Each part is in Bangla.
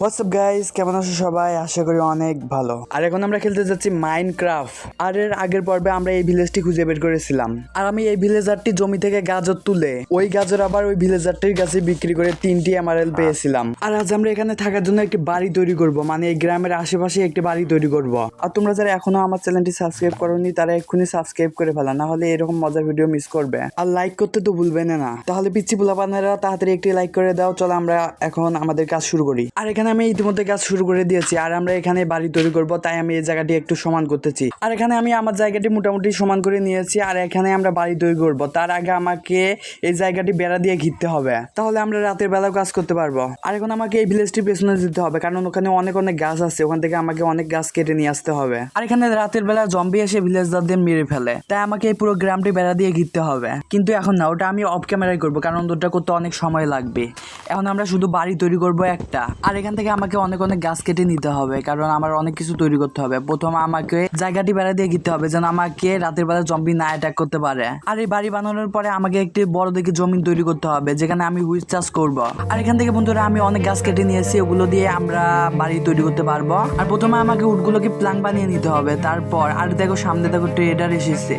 হোয়াটসঅ্যাপ গাইস কেমন আছো সবাই? আশা করি অনেক ভালো। আর এখন আমরা খেলতে যাচ্ছি মাইনক্রাফট আর এর আগের পর্বে আমরা এই ভিলেজটি খুঁজে বের করেছিলাম। আর আমি এই ভিলেজারটি জমি থেকে গাজর তুলে ওই গাজর আবার ওই ভিলেজারটির কাছে বিক্রি করে তিনটি এমআরএল পেয়েছিলাম। আর আজ আমরা এখানে থাকার জন্য একটি বাড়ি তৈরি করব মানে এই গ্রামের আশেপাশে একটি বাড়ি তৈরি করব। আর তোমরা যারা এখনও আমার চ্যানেলটি সাবস্ক্রাইব করোনি তারা এক্ষুনি সাবস্ক্রাইব করে ফেলা না হলে এরকম মজার ভিডিও মিস করবে। আর লাইক করতে তো ভুলবে না। তাহলে পিচ্ছি পোলাপানেরা তাড়াতাড়ি একটি লাইক করে দাও চলো আমরা এখন আমাদের কাজ শুরু করি। আর এখানে আমি ইতিমধ্যে কাজ শুরু করে দিয়েছি, আর আমরা এখানে বাড়ি তৈরি করব, তাই আমি এই জায়গাটি একটু সমান করতেছি। আর এখানে আমি আমার জায়গাটি মোটামুটি সমান করে নিয়েছি, আর এখানে আমরা বাড়ি তৈরি করব। তার আগে আমাকে এই জায়গাটি বেড়া দিয়ে ঘিরতে হবে। তাহলে আমরা রাতের বেলাও কাজ করতে পারব। আর এখন আমাকে এই ভিলেজটির পেছনে যেতে হবে, কারণ ওখানে অনেক অনেক গাছ আছে, ওখান থেকে আমাকে অনেক গাছ কেটে নিয়ে আসতে হবে। আর এখানে রাতের বেলা জম্বি এসে ভিলেজদারদের মেরে ফেলে, তাই আমাকে এই পুরো গ্রামটি বেড়া দিয়ে ঘিরতে হবে। কিন্তু এখন না, ওটা আমি অফ ক্যামেরায় করব, কারণ ওটা করতে অনেক সময় লাগবে। এখন আমরা শুধু বাড়ি তৈরি করব একটা। আর এখান থেকে আমাকে অনেক অনেক গাছ কেটে নিতে হবে, কারণ আমার অনেক কিছু তৈরি করতে হবে। প্রথম আমাকে জায়গাটি বেড়া দিয়ে ঘিরতে হবে, যেন আমাকে রাতের বেলা জম্বি না অ্যাটাক করতে পারে। আর এই বাড়ি বানানোর পরে আমাকে একটি বড় দেখে জমি তৈরি করতে হবে, যেখানে আমি হুইচ চাষ করব। আর এখান থেকে বন্ধুরা, আমি অনেক গাছ কেটে নিয়েছি ওগুলো দিয়ে আমরা বাড়ি তৈরি করতে পারব। আর প্রথমে আমাকে উটগুলোকে প্লাং বানিয়ে নিতে হবে, তারপর আর দেখো সামনে দেখো ট্রেডার এসেছে।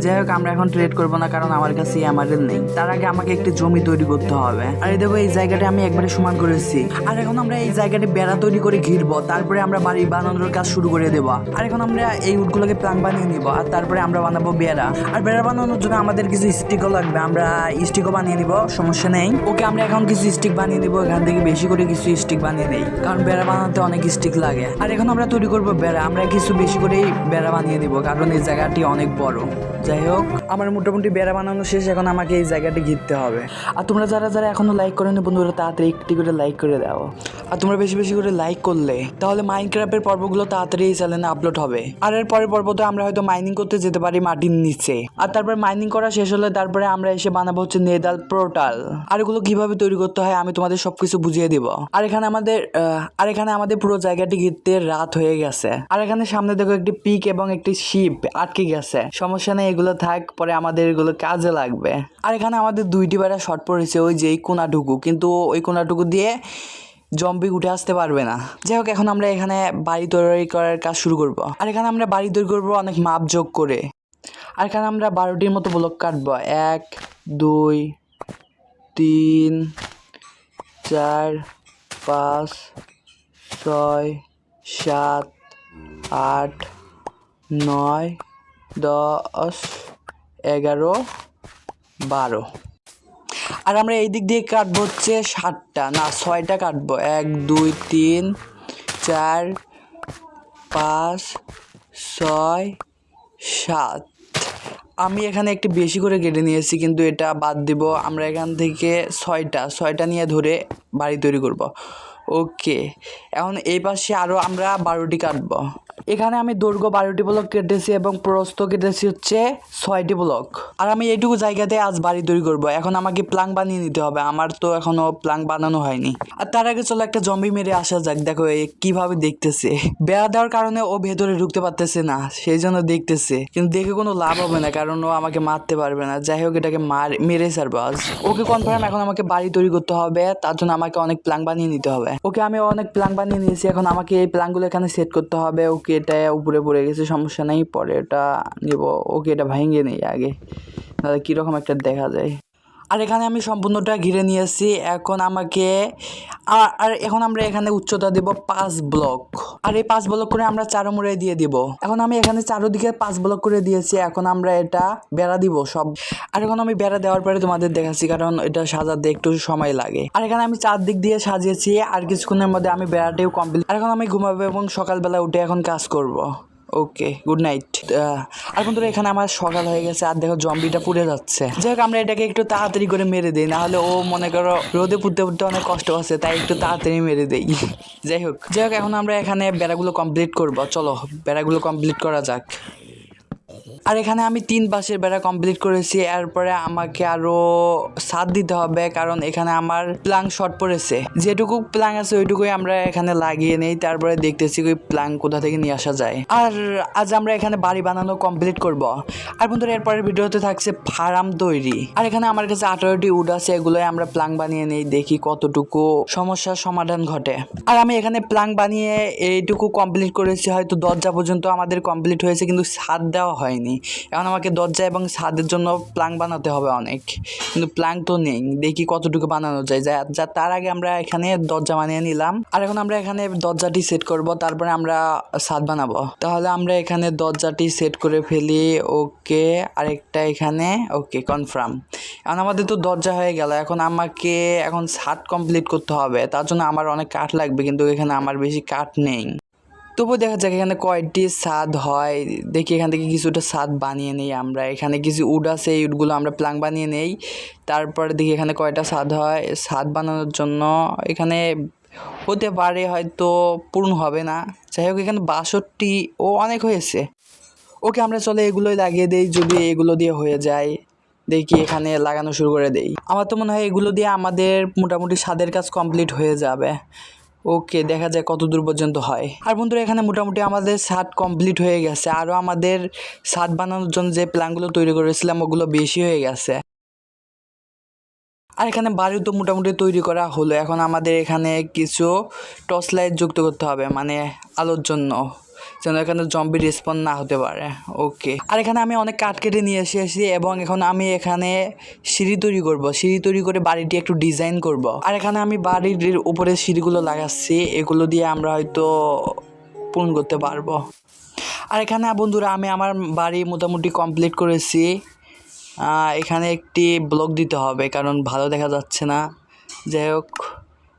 যাই হোক, আমরা এখন ট্রেড করব না, কারণ আমার কাছে আমাদের নেই। তার আগে আমাকে একটি জমি তৈরি করতে হবে। আর এই দেখো, এই জায়গাটা আমি একবারে সমান করেছি। আর এখন আমরা এই জায়গাটি বেড়া তৈরি করে ঘিরবো। তারপরে আমরা বাড়ি বানানোর কাজ শুরু করে দেবো। আর এখন আমরা এই উটগুলোকে প্লাং বানিয়ে নিব। আর তারপরে আমরা বানাবো বেড়া। আর বেড়া বানানোর জন্য আমাদের কিছু স্টিকও লাগবে। আমরা স্টিকও বানিয়ে নিব, সমস্যা নেই। ওকে, আমরা এখন কিছু স্টিক বানিয়ে নিব। এখান থেকে বেশি করে কিছু স্টিক বানিয়ে নেই। কারণ বেড়া বানাতে অনেক স্টিক লাগে। আর এখন আমরা তৈরি করব বেড়া। আমরা কিছু বেশি করেই বেড়া বানিয়ে নিব, কারণ এই জায়গাটি অনেক বড়। যাই হোক, আমার মোটামুটি বেড়া বানানো শেষ, এখন আমাকে এই জায়গাটি ঘিরতে হবে। আর তোমরা যারা যারা এখনও লাইক করেনি বন্ধুরা, তাড়াতাড়ি একটি করে লাইক করে দাও। আর তোমরা বেশি বেশি করে লাইক করলে, তাহলে মাইনক্রাফটের পর্বগুলো তাড়াতাড়ি এই চ্যানেলে আপলোড হবে। আর এর পরের পর্বতে আমরা হয়তো মাইনিং করতে যেতে পারি মাটির নিচে। আর তারপরে মাইনিং করা শেষ হলে তারপরে আমরা এসে বানাবো হচ্ছে নেদাল পোর্টাল আর এগুলো কীভাবে তৈরি করতে হয় আমি তোমাদের সবকিছু বুঝিয়ে দিব। আর এখানে আমাদের আর এখানে আমাদের পুরো জায়গাটি ঘিরতে রাত হয়ে গেছে। আর এখানে সামনে দেখো একটি পিক এবং একটি শিপ আটকে গেছে। সমস্যা নেই এগুলো থাক, পরে আমাদের এগুলো কাজে লাগবে। আর এখানে আমাদের দুইটি বেড়া শর্ট পড়েছে, ওই যে এই কোনাটুকু। কিন্তু ওই কোনাটুকু দিয়ে জম্বি উঠে আসতে পারবে না। যাই হোক, এখন আমরা এখানে বাড়ি তৈরি করার কাজ শুরু করব। আর এখানে আমরা বাড়ি তৈরি করব অনেক মাপ যোগ করে। আর এখানে আমরা বারোটির মতো ব্লক কাটবো। এক, দুই, তিন, চার, পাঁচ, ছয়, সাত, আট, নয় দশ, এগারো, বারো। আর আমরা এই দিক দিয়ে কাটবো হচ্ছে সাতটা না, ছয়টা কাটবো। এক, দুই, তিন, চার, পাঁচ, ছয়, সাত। আমি এখানে একটু বেশি করে কেটে নিয়েছি, কিন্তু এটা বাদ দিব। আমরা এখান থেকে ছয়টা ছয়টা নিয়ে ধরে বাড়ি তৈরি করব। ওকে। এখন এই পাশে আরও আমরা বারোটি কাটবো। এখানে আমি দৈর্ঘ্য বারোটি ব্লক কেটেছি এবং প্রস্থ কেটেছি হচ্ছে ছয়টি ব্লক আর আমি এইটুকু জায়গাতে আজ বাড়ি তৈরি করব। এখন আমাকে প্লাং বানিয়ে নিতে হবে। আমার তো এখনও প্লাং বানানো হয়নি। আর তার আগে চলো একটা জম্বি মেরে আসা যাক। দেখো এ কীভাবে দেখতেছে। বেড়া দেওয়ার কারণে ও ভেতরে ঢুকতে পারতেছে না। সেই জন্য দেখতেছে। কিন্তু দেখে কোনো লাভ হবে না, কারণ ও আমাকে মারতে পারবে না। যাই হোক, এটাকে মার, মেরে ছাড়বো আজ। ওকে কনফার্ম এখন আমাকে বাড়ি তৈরি করতে হবে। তার জন্য আমাকে অনেক প্লাং বানিয়ে নিতে হবে। ওকে আমি অনেক প্ল্যান বানিয়ে নিয়েছি। এখন আমাকে এই প্ল্যানগুলো এখানে সেট করতে হবে। ওকে এটা উপরে পড়ে গেছে, সমস্যা নেই, পরে ওটা নেব। ওকে এটা ভেঙে নেই আগে। তাহলে কীরকম একটা দেখা যায়। আর এখানে আমি সম্পূর্ণটা ঘিরে নিয়েছি। এখন আমাকে আর এখন আমরা এখানে উচ্চতা দেব পাঁচ ব্লক আর এই পাঁচ ব্লক করে আমরা চারো মুড়ে দিয়ে দিব। এখন আমি এখানে চারোদিকে পাঁচ ব্লক করে দিয়েছি। এখন আমরা এটা বেড়া দিব সব। আর এখন আমি বেড়া দেওয়ার পরে তোমাদের দেখাচ্ছি, কারণ এটা সাজাতে একটু সময় লাগে। আর এখানে আমি চারদিক দিয়ে সাজিয়েছি, আর কিছুক্ষণের মধ্যে আমি বেড়াটাও কমপ্লিট আর এখন আমি ঘুমাবো এবং সকালবেলা উঠে এখন কাজ করব। ওকে গুড নাইট আর বন্ধুরা, এখানে আমার সকাল হয়ে গেছে, আর দেখো জম্বিটা পুড়ে যাচ্ছে। যাই হোক, আমরা এটাকে একটু তাড়াতাড়ি করে মেরে দিই, নাহলে ও, মনে করো, রোদে পুড়তে পুড়তে অনেক কষ্ট আছে, তাই একটু তাড়াতাড়ি মেরে দেই। যাই হোক যাই হোক, এখন আমরা এখানে বেড়াগুলো কমপ্লিট করব। চলো, বেড়াগুলো কমপ্লিট করা যাক। আর এখানে আমি তিন পাশের বেড়া কমপ্লিট করেছি, এরপরে আমাকে আরও সাত দিতে হবে, কারণ এখানে আমার প্লাং শর্ট পড়েছে। যেটুকু প্লাং আছে ওইটুকুই আমরা এখানে লাগিয়ে নেই, তারপরে দেখতেছি ওই প্লাং কোথা থেকে নিয়ে আসা যায়। আর আজ আমরা এখানে বাড়ি বানানো কমপ্লিট করব। আর বন্ধুরা, এরপরের ভিডিওতে থাকছে ফার্ম তৈরি। আর এখানে আমার কাছে আঠারোটি উড আছে, এগুলোই আমরা প্লাং বানিয়ে নেই, দেখি কতটুকু সমস্যার সমাধান ঘটে। আর আমি এখানে প্লাং বানিয়ে এইটুকু কমপ্লিট করেছি, হয়তো দরজা পর্যন্ত আমাদের কমপ্লিট হয়েছে, কিন্তু ছাদ দেওয়া হয়নি। এখন আমাকে দরজা এবং ছাদের জন্য প্লাং বানাতে হবে অনেক। কিন্তু প্লাং তো নেই। দেখি কতটুকু বানানো যায়। যা তার আগে আমরা এখানে দরজা বানিয়ে নিলাম। আর এখন আমরা এখানে দরজাটি সেট করব। তারপরে আমরা ছাদ বানাবো। তাহলে আমরা এখানে দরজাটি সেট করে ফেলি। ওকে আরেকটা এখানে। ওকে কনফার্ম এখন আমাদের তো দরজা হয়ে গেল। এখন আমাকে, এখন ছাদ কমপ্লিট করতে হবে। তার জন্য আমার অনেক কাঠ লাগবে, কিন্তু এখানে আমার বেশি কাঠ নেই। তবুও দেখা যাক, এখানে কয়েকটি স্বাদ হয়। দেখি এখান থেকে কিছুটা স্বাদ বানিয়ে নেই আমরা। এখানে কিছু উড আছে, এই উডগুলো আমরা প্লাং বানিয়ে নেই। তারপরে দেখি এখানে কয়টা স্বাদ হয়। স্বাদ বানানোর জন্য এখানে হতে পারে হয়তো পূর্ণ হবে না। যাই হোক, এখানে বাষট্টি ও অনেক হয়েছে। ওকে, আমরা চলে এগুলোই লাগিয়ে দেই, যদি এগুলো দিয়ে হয়ে যায়। দেখি এখানে লাগানো শুরু করে দেই। আমার তো মনে হয় এগুলো দিয়ে আমাদের মোটামুটি স্বাদের কাজ কমপ্লিট হয়ে যাবে। ওকে, দেখা যায় কত দূর পর্যন্ত হয়। আর বন্ধুরা, এখানে মোটামুটি আমাদের ছাদ কমপ্লিট হয়ে গেছে। আরও আমাদের ছাদ বানানোর জন্য যে প্ল্যানগুলো তৈরি করেছিলাম, ওগুলো বেশি হয়ে গেছে। আর এখানে বাড়ি তো মোটামুটি তৈরি করা হলো। এখন আমাদের এখানে কিছু টর্চ লাইট যুক্ত করতে হবে মানে আলোর জন্য, যেন এখানে জম্বি রেসপন্স না হতে পারে। ওকে আর এখানে আমি অনেক কাঠ কেটে নিয়ে এসে এসেছি এবং এখন আমি এখানে সিঁড়ি তৈরি করব। সিঁড়ি তৈরি করে বাড়িটি একটু ডিজাইন করব। আর এখানে আমি বাড়ির উপরে সিঁড়িগুলো লাগাচ্ছি, এগুলো দিয়ে আমরা হয়তো পূরণ করতে পারব। আর এখানে বন্ধুরা, আমি আমার বাড়ি মোটামুটি কমপ্লিট করেছি। এখানে একটি ব্লক দিতে হবে, কারণ ভালো দেখা যাচ্ছে না। যাই হোক,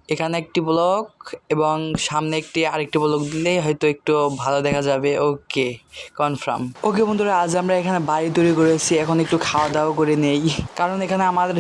এখানে একটি ব্লক এবং সামনে একটি আরেকটি ব্লক দিলেই হয়তো একটু ভালো দেখা যাবে। ওকে, কনফার্ম। ওকে বন্ধুরা, আজ আমরা এখানে বাড়ি তৈরি করেছি, এখন একটু খাওয়া দাওয়া করে নেই, কারণ এখানে আমাদের